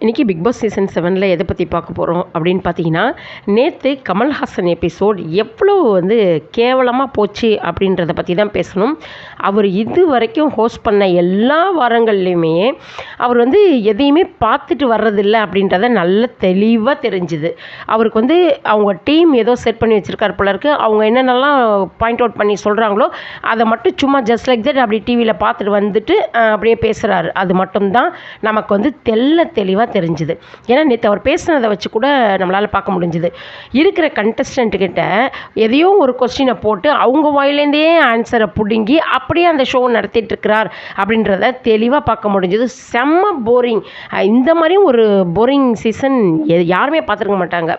இன்றைக்கி big Boss season செவனில் எதை பற்றி பார்க்க போகிறோம் அப்படின்னு பார்த்தீங்கன்னா நேற்று கமல்ஹாசன் எபிசோட் எவ்வளோ வந்து கேவலமாக போச்சு அப்படின்றத பற்றி தான் பேசணும். அவர் இது வரைக்கும் ஹோஸ்ட் பண்ண எல்லா வாரங்கள்லையுமே அவர் வந்து எதையுமே பார்த்துட்டு வர்றதில்ல அப்படின்றத நல்ல தெளிவாக தெரிஞ்சுது. அவருக்கு வந்து அவங்க டீம் ஏதோ செட் பண்ணி வச்சுருக்காரு போல இருக்கு. அவங்க என்னென்னலாம் பாயிண்ட் அவுட் பண்ணி சொல்கிறாங்களோ அதை மட்டும் சும்மா ஜஸ்ட் லைக் தட் அப்படி டிவியில் பார்த்துட்டு வந்துட்டு அப்படியே பேசுகிறாரு அது மட்டும்தான் நமக்கு வந்து தெல்ல தெளிவாக தெரிஞ்சுது. ஏன்னா நேற்று அவர் பேசுனதை வச்சு கூட நம்மளால் பார்க்க முடிஞ்சுது. இருக்கிற கண்டஸ்டண்ட்டுக்கிட்ட கிட்ட எதையோ ஒரு கொஸ்டினை போட்டு அவங்க வாயிலேருந்தே ஆன்சரை பிடுங்கி அப்படியே அந்த ஷோ நடத்திட்டுருக்கிறார் அப்படின்றத தெளிவாக பார்க்க முடிஞ்சுது. செம்ம போரிங் இந்த மாதிரியும் ஒரு போரிங் சீசன் யாருமே பார்த்துருக்க மாட்டாங்க.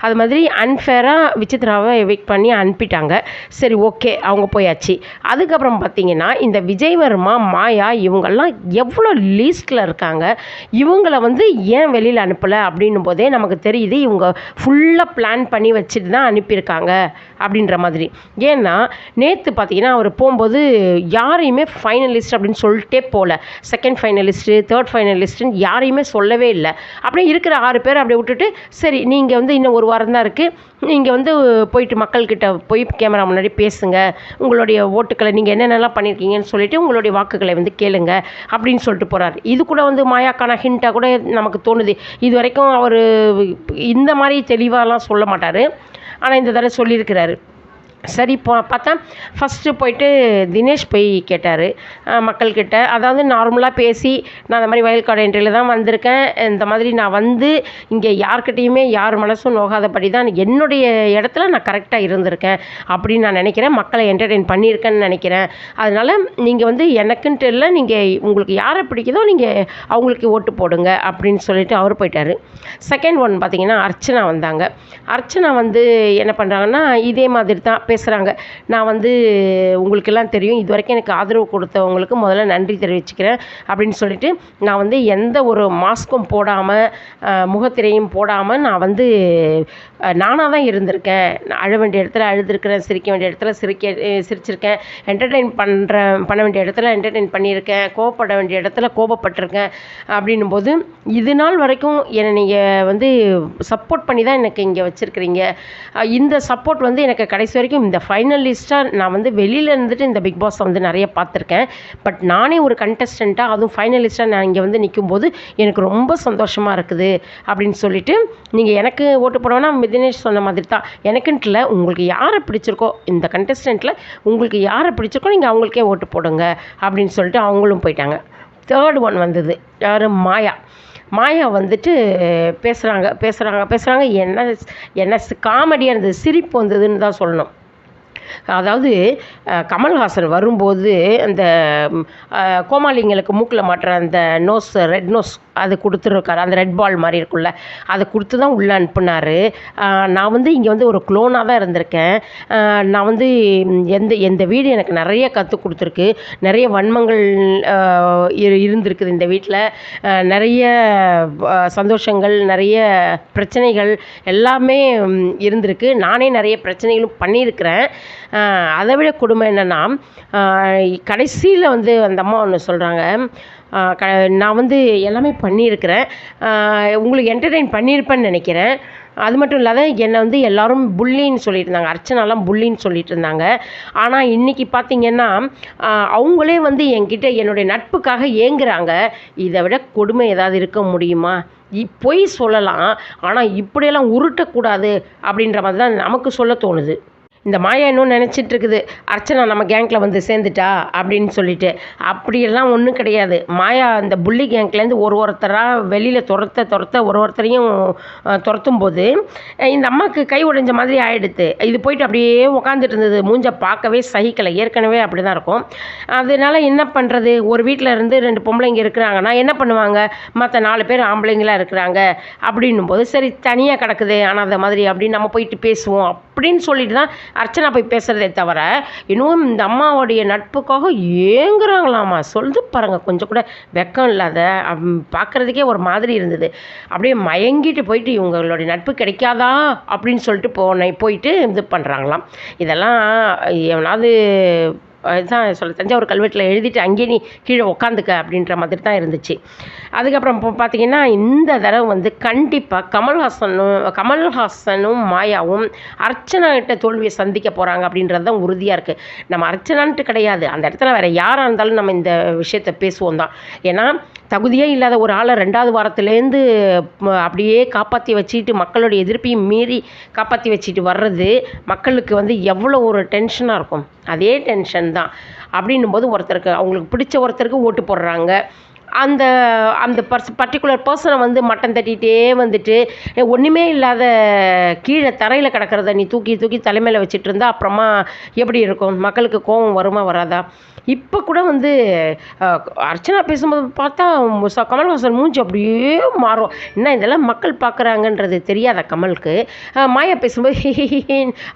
அது மாதிரி அன்ஃபேராக விசித்ராவை எவிக் பண்ணி அனுப்பிட்டாங்க. சரி ஓகே அவங்க போயாச்சு. அதுக்கப்புறம் பார்த்தீங்கன்னா இந்த விஜய்வர்மா மாயா இவங்கெல்லாம் எவ்வளோ லீஸ்டில் இருக்காங்க. இவங்கள வந்து ஏன் வெளியில் அனுப்பலை அப்படின்னும் போதே நமக்கு தெரியுது இவங்க ஃபுல்லாக பிளான் பண்ணி வச்சுட்டு தான் அனுப்பியிருக்காங்க அப்படின்ற மாதிரி. ஏன்னா நேற்று பார்த்தீங்கன்னா அவர் போகும்போது யாரையுமே ஃபைனலிஸ்ட் அப்படின்னு சொல்லிட்டே போகல செகண்ட் ஃபைனலிஸ்ட்டு தேர்ட் ஃபைனலிஸ்ட்டுன்னு யாரையுமே சொல்லவே இல்லை. அப்படியே இருக்கிற ஆறு பேர் அப்படியே விட்டுட்டு சரி நீங்கள் வந்து இன்னும் ஒரு வாரம் தான் இருக்குது நீங்கள் வந்து போயிட்டு மக்கள்கிட்ட போய் கேமரா முன்னாடி பேசுங்க. உங்களுடைய ஓட்டுக்களை நீங்கள் என்னென்னலாம் பண்ணியிருக்கீங்கன்னு சொல்லிட்டு உங்களுடைய வாக்குகளை வந்து கேளுங்க அப்படின்னு சொல்லிட்டு போகிறார் இது கூட வந்து மாயாக்கான ஹிண்ட்டாக கூட நமக்கு தோணுது. இது வரைக்கும் அவர் இந்த மாதிரி தெளிவாலாம் சொல்ல மாட்டார். ஆனால் இந்த தடவை சொல்லியிருக்கிறாரு. சரி போ பார்த்தா ஃபஸ்ட்டு போயிட்டு தினேஷ் போய் கேட்டார். மக்கள்கிட்ட. அதாவது நார்மலாக பேசி நான் இந்த மாதிரி வயல்காடு என்ட்ரியில் தான் வந்திருக்கேன். இந்த மாதிரி நான் வந்து இங்கே யார்கிட்டேயுமே யார் மனசும் நோகாதபடி தான் என்னுடைய இடத்துல நான் கரெக்டாக இருந்திருக்கேன் அப்படின்னு நான் நினைக்கிறேன். மக்களை என்டர்டெயின் பண்ணியிருக்கேன்னு நினைக்கிறேன். அதனால் நீங்கள் வந்து எனக்குன்ட்டு இல்லை நீங்கள் உங்களுக்கு யாரை பிடிக்குதோ நீங்கள் அவங்களுக்கு ஓட்டு போடுங்க அப்படின்னு சொல்லிட்டு அவர் போயிட்டார். செகண்ட் ஒன் பார்த்தீங்கன்னா அர்ச்சனா வந்தாங்க. அர்ச்சனா வந்து என்ன பண்ணுறாங்கன்னா இதே மாதிரி தான் பேசுகிறாங்க நான் வந்து உங்களுக்கெல்லாம் தெரியும். இது வரைக்கும் எனக்கு ஆதரவு கொடுத்தவங்களுக்கு முதல்ல நன்றி தெரிவிச்சுக்கிறேன் அப்படின்னு சொல்லிட்டு நான் வந்து எந்த ஒரு மாஸ்க்கும் போடாமல் முகத்திரையும் போடாமல் நான் வந்து நானாக தான் இருந்திருக்கேன். நான் அழ வேண்டிய இடத்துல அழுதுருக்கிறேன் சிரிக்க வேண்டிய இடத்துல சிரிக்க சிரிச்சிருக்கேன். என்டர்டெயின் பண்ணுற பண்ண வேண்டிய இடத்துல என்டர்டெயின் பண்ணியிருக்கேன். கோவப்பட வேண்டிய இடத்துல கோபப்பட்டிருக்கேன் அப்படின்னும் போது இது நாள் வரைக்கும் என்னை நீங்கள் வந்து சப்போர்ட் பண்ணி தான் எனக்கு இங்கே வச்சுருக்கிறீங்க. இந்த சப்போர்ட் வந்து எனக்கு கடைசி வரைக்கும் இந்த ஃபைனலிஸ்ட்டாக நான் வந்து வெளியில் இருந்துட்டு இந்த பிக் பாஸ் வந்து நிறைய பார்த்துருக்கேன். பட் நானே ஒரு கண்டஸ்டண்ட்டாக அதுவும் ஃபைனலிஸ்ட்டாக நான் இங்கே வந்து நிற்கும் போது எனக்கு ரொம்ப சந்தோஷமாக இருக்குது அப்படின்னு சொல்லிட்டு நீங்கள் எனக்கு ஓட்டு போடணும்னா மிதினேஷ் சொன்ன மாதிரி தான். எனக்குன்ட்டு இல்லை உங்களுக்கு யாரை பிடிச்சிருக்கோ இந்த கண்டஸ்டண்ட்டில் உங்களுக்கு யாரை பிடிச்சிருக்கோ நீங்கள் அவங்களுக்கே ஓட்டு போடுங்க அப்படின்னு சொல்லிட்டு அவங்களும் போயிட்டாங்க. தேர்ட் ஒன் வந்தது. யார்? மாயா. மாயா வந்துட்டு பேசுகிறாங்க பேசுகிறாங்க பேசுகிறாங்க என்ன என்ன காமெடியாக இருந்தது சிரிப்பு வந்ததுன்னு தான் சொல்லணும். அதாவது கமல்ஹாசன் வரும்போது அந்த கோமாளிங்களுக்கு மூக்கில் மாட்டுற அந்த நோஸ் ரெட் நோஸ் அது கொடுத்துருக்காரு. அந்த ரெட் பால் மாதிரி இருக்குல்ல அதை கொடுத்து தான் உள்ளே அனுப்புனார். நான் வந்து இங்கே வந்து ஒரு க்ளோனாக தான் இருந்திருக்கேன். நான் வந்து எந்த எந்த வீடு எனக்கு நிறைய கற்றுக் கொடுத்துருக்கு. நிறைய வன்மங்கள் இரு- இருந்திருக்குது இந்த வீட்டில் நிறைய சந்தோஷங்கள் நிறைய பிரச்சனைகள் எல்லாமே இருந்திருக்கு. நானே நிறைய பிரச்சனைகளும் பண்ணியிருக்கிறேன். அதை விட கொடுமை என்னென்னா கடைசியில் வந்து அந்த அம்மா ஒன்று சொல்கிறாங்க க நான் வந்து எல்லாமே பண்ணியிருக்கிறேன். உங்களுக்கு என்டர்டெயின் பண்ணியிருப்பேன்னு நினைக்கிறேன். அது மட்டும் இல்லாத என்னை வந்து எல்லோரும் புள்ளின்னு சொல்லிட்டு இருந்தாங்க அர்ச்சனாலாம் புள்ளின்னு சொல்லிட்டு இருந்தாங்க ஆனால் இன்றைக்கி பார்த்தீங்கன்னா அவங்களே வந்து என்கிட்ட என்னுடைய நட்புக்காக ஏங்குறாங்க. இதை விட கொடுமை ஏதாவது இருக்க முடியுமா? பொய் சொல்லலாம். ஆனால் இப்படியெல்லாம் உருட்டக்கூடாது அப்படின்ற மாதிரி தான் நமக்கு சொல்ல தோணுது. இந்த மாயா இன்னும் நினச்சிட்டு இருக்குது அர்ச்சனா நம்ம கேங்கில் வந்து சேர்ந்துட்டா அப்படின்னு சொல்லிட்டு. அப்படியெல்லாம் ஒன்றும் கிடையாது. மாயா அந்த புள்ளி கேங்க்லேருந்து ஒரு ஒருத்தராக வெளியில் துரத்த துரத்த ஒரு ஒருத்தரையும் துரத்தும் போது இந்த அம்மாவுக்கு கை உடைஞ்ச மாதிரி ஆகிடுது இது போயிட்டு அப்படியே உக்காந்துட்டு இருந்தது. மூஞ்ச பார்க்கவே சகிக்கலை. ஏற்கனவே அப்படி தான் இருக்கும். அதனால என்ன பண்ணுறது ஒரு வீட்டில் இருந்து ரெண்டு பொம்பளைங்க இருக்கிறாங்கன்னா என்ன பண்ணுவாங்க? மற்ற நாலு பேர் ஆம்பளைங்களா இருக்கிறாங்க. அப்படின்னும் போது சரி தனியாக கிடக்குது ஆனால் அந்த மாதிரி அப்படின்னு நம்ம போயிட்டு பேசுவோம் அப்படின்னு சொல்லிட்டு தான் அர்ச்சனா போய் பேசுகிறதே தவிர இன்னும் இந்த அம்மாவுடைய நட்புக்காக ஏங்குறாங்களாமா? சொல்லுது பாருங்கள் கொஞ்சம் கூட வெக்கம் இல்லாத பார்க்குறதுக்கே ஒரு மாதிரி இருந்தது. அப்படியே மயங்கிட்டு போயிட்டு இவங்களுடைய நட்பு கிடைக்காதா? அப்படின்னு சொல்லிட்டு போன போயிட்டு இது பண்ணுறாங்களாம் இதெல்லாம் எவனாவது இதுதான் சொல்ல தஞ்சாவூர் கல்வெட்டில் எழுதிட்டு அங்கேயே நீ கீழே உக்காந்துக்க அப்படின்ற மாதிரி தான் இருந்துச்சு. அதுக்கப்புறம் இப்போ பார்த்தீங்கன்னா இந்த தடவை வந்து கண்டிப்பாக கமல்ஹாசனும் கமல்ஹாசனும் மாயாவும் அர்ச்சனா கிட்ட தோல்வியை சந்திக்க போகிறாங்க அப்படின்றது தான் உறுதியாக இருக்குது நம்ம அர்ச்சனான்ட்டு கிடையாது. அந்த இடத்துல வேறு யாராக இருந்தாலும் நம்ம இந்த விஷயத்தை பேசுவோம் தான். ஏன்னா தகுதியே இல்லாத ஒரு ஆளை ரெண்டாவது வாரத்துலேருந்து அப்படியே காப்பாற்றி வச்சுட்டு மக்களுடைய எதிர்ப்பையும் மீறி காப்பாற்றி வச்சுட்டு வர்றது மக்களுக்கு வந்து எவ்வளோ ஒரு டென்ஷனாக இருக்கும். அதே டென்ஷன் தான். அப்படின்னும் போது ஒருத்தருக்கு அவங்களுக்கு பிடிச்ச ஒருத்தருக்கு ஓட்டு போடுறாங்க. அந்த அந்த பர்ஸ் பர்டிகுலர் பர்சனை வந்து மட்டம் தட்டிகிட்டே வந்துட்டு ஒன்றுமே இல்லாத கீழே தரையில் கிடக்கிறத நீ தூக்கி தூக்கி தலைமையில் வச்சுட்டு இருந்தா அப்புறமா எப்படி இருக்கும்? மக்களுக்கு கோபம் வருமா வராதா? இப்போ கூட வந்து அர்ச்சனா பேசும்போது பார்த்தா ச- கமல்ஹாசன் மூஞ்சி அப்படியே மாறும். என்ன இதெல்லாம் மக்கள் பார்க்குறாங்கன்றது தெரியாத கமலுக்கு? மாயா பேசும்போது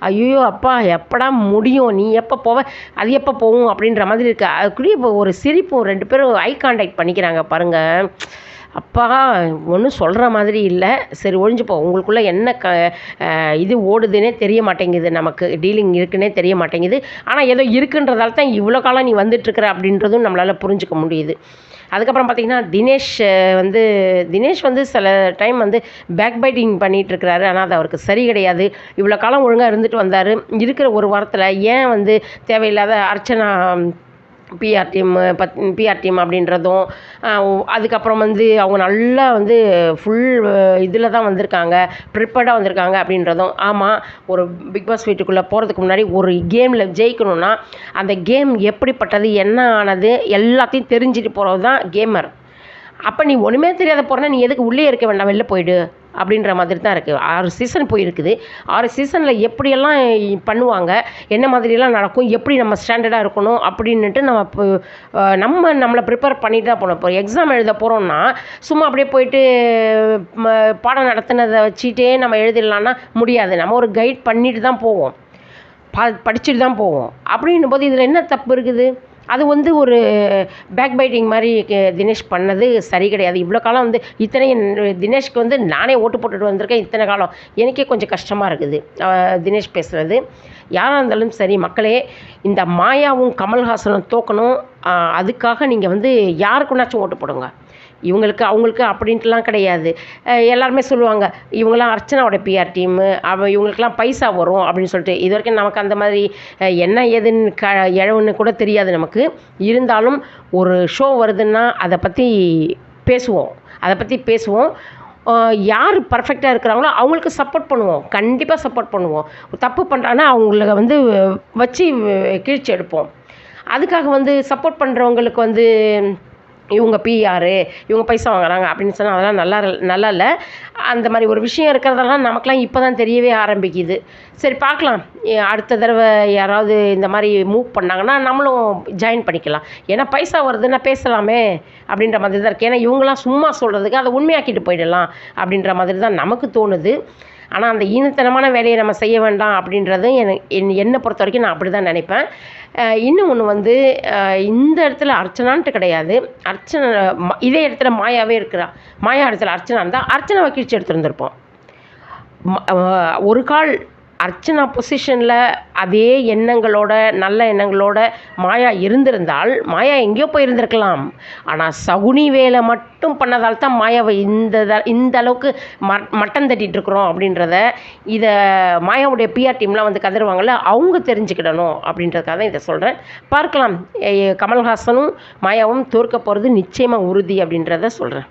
ஐயோ அப்பா எப்படா முடியும்? நீ எப்போ போவ? அது எப்போ போகும் அப்படின்ற மாதிரி இருக்கு. அதுக்குள்ளேயே இப்போ ஒரு சிரிப்பும் ரெண்டு பேரும் ஐ கான்டாக்ட் பண்ணிக்கிறாங்க பாருங்கள் அப்பா ஒன்றும் சொல்கிற மாதிரி இல்லை. சரி ஒழிஞ்சு உங்களுக்குள்ளே என்ன க இது ஓடுதுன்னே தெரிய மாட்டேங்குது. நமக்கு டீலிங் இருக்குன்னே தெரிய மாட்டேங்குது. ஆனால் ஏதோ இருக்குன்றதால தான் இவ்வளோ காலம் நீ வந்துட்டுருக்குற அப்படின்றதும் நம்மளால் புரிஞ்சுக்க முடியுது. அதுக்கப்புறம் பார்த்தீங்கன்னா தினேஷ் வந்து தினேஷ் வந்து சில டைம் வந்து பேக் பைட்டிங் பண்ணிகிட்டு இருக்கிறாரு ஆனால் அது அவருக்கு சரி கிடையாது. இவ்வளோ காலம் ஒழுங்காக இருந்துட்டு வந்தார். இருக்கிற ஒரு வாரத்தில் ஏன் வந்து தேவையில்லாத அர்ச்சனா பிஆர் டீம் பத் பிஆர் டீம் அப்படின்றதும் அதுக்கப்புறம் வந்து அவங்க நல்லா வந்து ஃபுல் இதில் தான் வந்திருக்காங்க. ப்ரிப்பேர்டாக வந்திருக்காங்க அப்படின்றதும். ஆமாம் ஒரு பிக் பாஸ் வீட்டுக்குள்ளே போகிறதுக்கு முன்னாடி ஒரு கேமில் ஜெயிக்கணும்னா அந்த கேம் எப்படிப்பட்டது என்ன ஆனது எல்லாத்தையும் தெரிஞ்சுட்டு போகிறது தான் கேமர் அப்போ நீ ஒன்றுமே தெரியாத போகிறனா நீ எதுக்கு உள்ளே இருக்க வேண்டாம் வெளில போயிடு. அப்படின்ற மாதிரி தான் இருக்குது ஆறு சீசன் போயிருக்குது. ஆறு சீசனில் எப்படியெல்லாம் பண்ணுவாங்க? என்ன மாதிரியெல்லாம் நடக்கும்? எப்படி நம்ம ஸ்டாண்டர்டாக இருக்கணும்? அப்படின்னுட்டு நம்ம இப்போ நம்ம நம்மளை ப்ரிப்பேர் பண்ணிட்டு தான் போகணும் இப்போ எக்ஸாம் எழுத போகிறோம்னா சும்மா அப்படியே போயிட்டு பாடம் நடத்தினதை வச்சுட்டே நம்ம எழுதிடலான்னா முடியாது. நம்ம ஒரு கைட் பண்ணிட்டு தான் போவோம். பா படிச்சுட்டு தான் போவோம். அப்படின்னும் போது இதில் என்ன தப்பு இருக்குது? அது வந்து ஒரு பேக் பைட்டிங் மாதிரி கே- தினேஷ் பண்ணது சரி கிடையாது. இவ்வளோ காலம் வந்து இத்தனை தினேஷ்க்கு வந்து நானே ஓட்டு போட்டுட்டு வந்திருக்கேன் இத்தனை காலம். எனக்கே கொஞ்சம் கஷ்டமாக இருக்குது தினேஷ் பேசுகிறது யாராக இருந்தாலும் சரி மக்களே இந்த மாயாவும் கமல்ஹாசனும் தோக்கணும். அதுக்காக நீங்கள் வந்து யாருக்குனாச்சும் ஓட்டு போடுங்க. இவங்களுக்கு அவங்களுக்கு அப்படின்ட்டுலாம் கிடையாது. எல்லாருமே சொல்லுவாங்க இவங்கெல்லாம் அர்ச்சனாவோட பிஆர் டீமு அவ இவங்களுக்கெல்லாம் பைசா வரும் அப்படின்னு சொல்லிட்டு. இது வரைக்கும் நமக்கு அந்த மாதிரி என்ன ஏதுன்னு க இழவுன்னு கூட தெரியாது நமக்கு. இருந்தாலும் ஒரு ஷோ வருதுன்னா அதை பற்றி பேசுவோம். அதை பற்றி பேசுவோம். யார் பர்ஃபெக்டாக இருக்கிறாங்களோ அவங்களுக்கு சப்போர்ட் பண்ணுவோம். கண்டிப்பாக சப்போர்ட் பண்ணுவோம். தப்பு பண்ணுறாங்கன்னா அவங்கள வந்து வச்சு கிழிச்சு எடுப்போம். அதுக்காக வந்து சப்போர்ட் பண்ணுறவங்களுக்கு வந்து இவங்க பிஆர் இவங்க பைசா வாங்குறாங்க அப்படின்னு சொன்னால் அதெல்லாம் நல்லா நல்லா இல்லை. அந்த மாதிரி ஒரு விஷயம் இருக்கிறதெல்லாம் நமக்கெலாம் இப்போ தான் தெரியவே ஆரம்பிக்குது. சரி பார்க்கலாம். அடுத்த தடவை யாராவது இந்த மாதிரி மூவ் பண்ணாங்கன்னா நம்மளும் ஜாயின் பண்ணிக்கலாம். ஏன்னா பைசா வருதுன்னா பேசலாமே அப்படின்ற மாதிரி தான் இருக்குது ஏன்னா இவங்களாம் சும்மா சொல்கிறதுக்கு அதை உண்மையாக்கிட்டு போயிடலாம் அப்படின்ற மாதிரி தான் நமக்கு தோணுது. ஆனால் அந்த ஈனத்தனமான வேலையை நம்ம செய்ய வேண்டாம் அப்படின்றதும் என் என்னை பொறுத்த வரைக்கும் நான் அப்படி தான் நினைப்பேன். இன்னும் ஒன்று வந்து இந்த இடத்துல அர்ச்சனான்ட்டு கிடையாது. அர்ச்சனை ம- இதே இடத்துல மாயாவே இருக்கிறா. மாயா இடத்துல அர்ச்சனா இருந்தால் அர்ச்சனாவை கிழிச்சு எடுத்துருந்துருப்போம் ஒரு கால் அர்ச்சனா பொசிஷனில் அதே எண்ணங்களோட நல்ல எண்ணங்களோட மாயா இருந்திருந்தால் மாயா எங்கேயோ போயிருந்திருக்கலாம். ஆனால் சகுனி வேலை மட்டும் பண்ணதால் தான் மாயாவை இந்த இந்த அளவுக்கு ம மட்டம் தட்டிகிட்டு இருக்கிறோம் அப்படின்றத இதை மாயாவுடைய பிஆர் டீம்லாம் வந்து கதருவாங்கள்ல அவங்க தெரிஞ்சுக்கிடணும் அப்படின்றதுக்காக தான் இதை சொல்கிறேன் பார்க்கலாம். கமல்ஹாசனும் மாயாவும் தோற்க போகிறது நிச்சயமாக உறுதி அப்படின்றத சொல்கிறேன்